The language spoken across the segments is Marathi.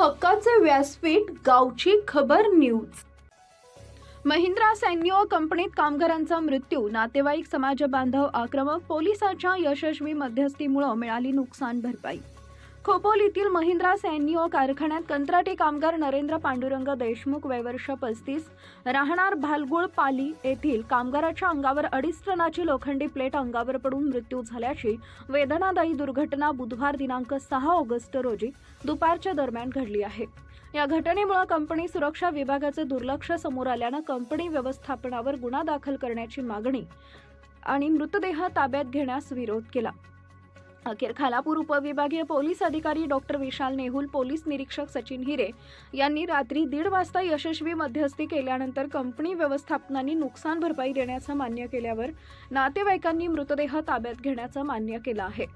हक्काचे व्यासपीठ गावची खबर न्यूज. महिंद्रा सैन्य कंपनीत कामगारांचा मृत्यू नातेवाईक समाज बांधव आक्रमक पोलिसांच्या यशस्वी मध्यस्थीमुळे मिळाली नुकसान भरपाई. खोपोलीतील महिंद्रा सैन्य कारखान्यात कंत्राटी कामगार नरेंद्र पांडुरंग देशमुख वयवर्ष पस्तीस राहणार भालगुळ पाली येथील कामगाराच्या अंगावर अडीच टनाची लोखंडी प्लेट अंगावर पडून मृत्यू झाल्याची वेदनादायी दुर्घटना बुधवार दिनांक सहा ऑगस्ट रोजी दुपारच्या दरम्यान घडली आहे. या घटनेमुळे कंपनी सुरक्षा विभागाचं दुर्लक्ष समोर आल्यानं कंपनी व्यवस्थापनावर गुन्हा दाखल करण्याची मागणी आणि मृतदेह ताब्यात घेण्यास विरोध केला. अखेर खालापूर उपविभागीय पोलीस अधिकारी डॉक्टर विशाल नेहुल पोलीस निरीक्षक सचिन हिरे यांनी रात्री दीड वाजता यशस्वी मध्यस्थी केल्यानंतर कंपनी व्यवस्थापनांनी नुकसान भरपाई देण्याचं मान्य केल्यावर नातेवाईकांनी मृतदेह ताब्यात घेण्याचं मान्य केलं आहे.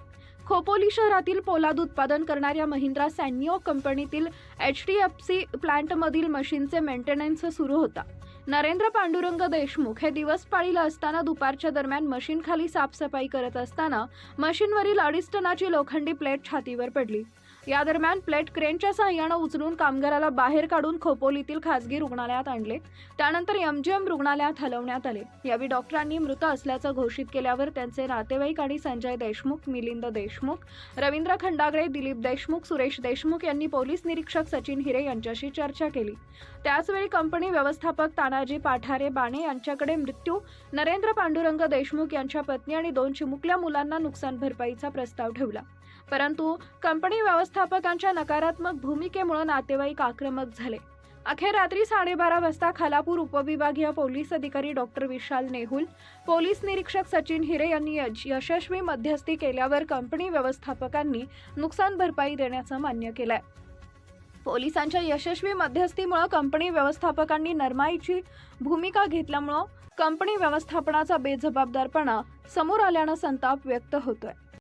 खोपोली शहरातील पोलाद उत्पादन करणाऱ्या महिंद्रा सॅन्यो कंपनीतील एच डी एफ सी प्लांटमधील मशीनचे मेंटेनन्स सुरू होता. नरेंद्र पांडुरंग देशमुख हे दिवस पाळीला असताना दुपारच्या दरम्यान मशीनखाली साफसफाई करत असताना मशीनवरील अडीच टनाची लोखंडी प्लेट छातीवर पडली. या दरम्यान प्लेट क्रेनच्या सहाय्यानं उचलून कामगाराला बाहेर काढून खोपोलीतील खासगी रुग्णालयात आणले. त्यानंतर एमजीएम रुग्णालयात हलवण्यात आले. यावेळी डॉक्टरांनी मृत असल्याचं घोषित केल्यावर त्यांचे नातेवाईक आणि संजय देशमुख मिलिंद देशमुख रवींद्र खंडागळे दिलीप देशमुख सुरेश देशमुख यांनी पोलीस निरीक्षक सचिन हिरे यांच्याशी चर्चा केली. त्याचवेळी कंपनी व्यवस्थापक तानाजी पाठारे बाणे यांच्याकडे मृत्यू नरेंद्र पांडुरंग देशमुख यांच्या पत्नी आणि दोन चिमुकल्या मुलांना नुकसान भरपाईचा प्रस्ताव ठेवला. परंतु कंपनी व्यवस्थापकांच्या नकारात्मक भूमिकेमुळे नातेवाईक आक्रमक झाले. अखेर रात्री साडेबारा वाजता खालापूर उपविभागीय पोलीस अधिकारी डॉक्टर विशाल नेहुल पोलीस निरीक्षक सचिन हिरे यांनी यशस्वी मध्यस्थी केल्यावर कंपनी व्यवस्थापकांनी नुकसान भरपाई देण्याचं मान्य केलंय. पोलिसांच्या यशस्वी मध्यस्थीमुळे कंपनी व्यवस्थापकांनी नरमाईची भूमिका घेतल्यामुळं कंपनी व्यवस्थापनाचा बेजबाबदारपणा समोर आल्यानं संताप व्यक्त होतोय.